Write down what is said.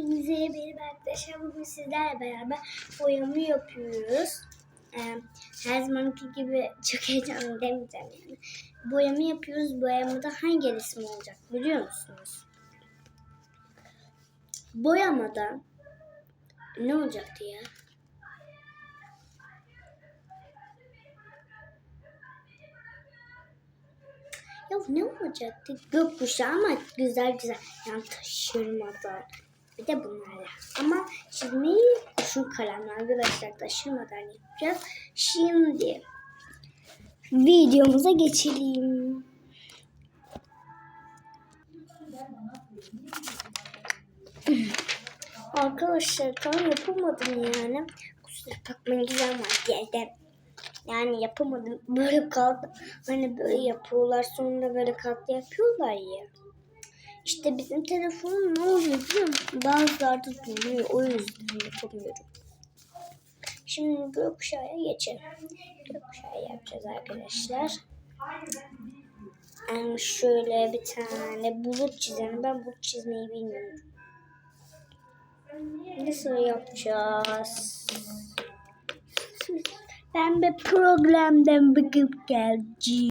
Hepinize benim arkadaşlar bugün sizlerle beraber boyamı yapıyoruz. Ee, her zamanki gibi çok heyecanlı demeyeceğim yani. Boyamı yapıyoruz. Boyamada hangi resim olacak biliyor musunuz? Boyamada ne olacaktı ya? Ya ne olacaktı? Gökkuşağı ama güzel güzel. Yani taşırmadan. Bir de bunlarla. Ama çizmeyi şu kalemle arkadaşlar taşırmadan yapacağız. Şimdi videomuza geçelim. Arkadaşlar tam yapamadım yani. Kusura bakmayın güzel makyajda. Yani yapamadım. Böyle kaldı. Hani böyle yapıyorlar sonra böyle katlı yapıyorlar ya. İşte bizim telefonum ne oluyor biliyor musun? Bazılarda durmuyor. O yüzden yapamıyorum. Şimdi gökkuşağı geçelim. Gökkuşağı yapacağız arkadaşlar. Yani şöyle bir tane bulut çizelim. Ben bulut çizmeyi bilmiyorum. Nasıl yapacağız? Ben bir programdan bakıp geleceğim.